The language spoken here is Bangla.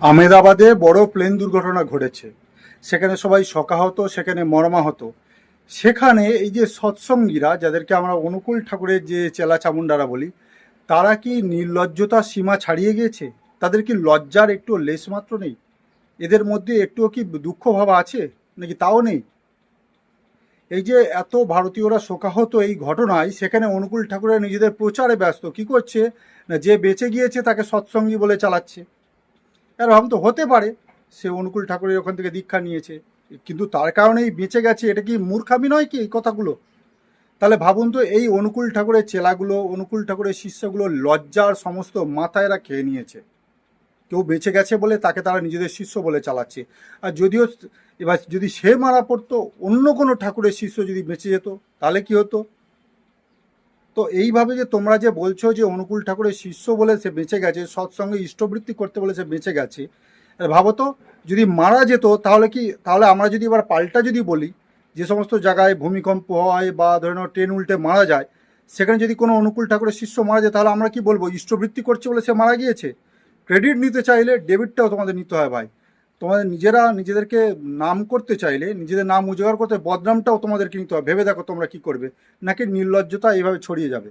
আমেদাবাদে বড় প্লেন দুর্ঘটনা ঘটেছে। সেখানে সবাই শোকাহত, সেখানে মর্মাহত। সেখানে এই যে সৎসঙ্গীরা, যাদেরকে আমরা অনুকূল ঠাকুরের যে চেলা চামুন্ডারা বলি, তারা কি নির্লজ্জতার সীমা ছাড়িয়ে গিয়েছে? তাদের কি লজ্জার একটু লেশ মাত্র নেই? এদের মধ্যে একটুও কি দুঃখ ভাব আছে? নাকি তাও নেই? এই যে এত ভারতীয়রা শোকাহত এই ঘটনায়, সেখানে অনুকূল ঠাকুরের নিজেদের প্রচারে ব্যস্ত। কি করছে? না যে বেঁচে গিয়েছে তাকে সৎসঙ্গী বলে চালাচ্ছে। এরকম তো হতে পারে। সে অনুকূল ঠাকুরের ওখান থেকে দীক্ষা নিয়েছে। কিন্তু তার কারণেই বেঁচে গেছে, এটা কি মূর্খামি নয় কি এই কথাগুলো? তাহলে ভাবুন তো, এই অনুকূল ঠাকুরের চেলাগুলো, অনুকূল ঠাকুরের শিষ্যগুলো লজ্জার সমস্ত মাথায় এরা খেয়ে নিয়েছে। কেউ বেঁচে গেছে বলে তাকে তারা নিজেদের শিষ্য বলে চালাচ্ছে। আর যদিও এবার যদি সে মারা পড়তো, অন্য কোনো ঠাকুরের শিষ্য যদি বেঁচে যেত, তাহলে কি হতো? তো এইভাবে যে তোমরা যে বলছো যে অনুকূল ঠাকুরের শিষ্য বলে সে বেঁচে গেছে, সৎসঙ্গে ইষ্টবৃত্তি করতে বলে সে বেঁচে গেছে ভাবো তো, যদি মারা যেত তাহলে কি, তাহলে আমরা যদি এবার পাল্টা যদি বলি, যে সমস্ত জায়গায় ভূমিকম্প হয় বা ধরে নাও ট্রেন উল্টে মারা যায়, সেখানে যদি কোনো অনুকূল ঠাকুরের শিষ্য মারা যায়, তাহলে আমরা কি বলব, ইষ্টবৃত্তি করছে বলে সে মারা গিয়েছে? ক্রেডিট নিতে চাইলে ডেবিটটাও তোমাদের নিতে হয় ভাই। তোমাদের নিজেরা নিজেদেরকে নাম করতে চাইলে, নিজেদের নাম উজাগার করতে, বদনামটাও তোমাদেরকে নিতে হবে। ভেবে দেখো তোমরা কি করবে। নাকি নির্লজ্জতা এইভাবে ছড়িয়ে যাবে।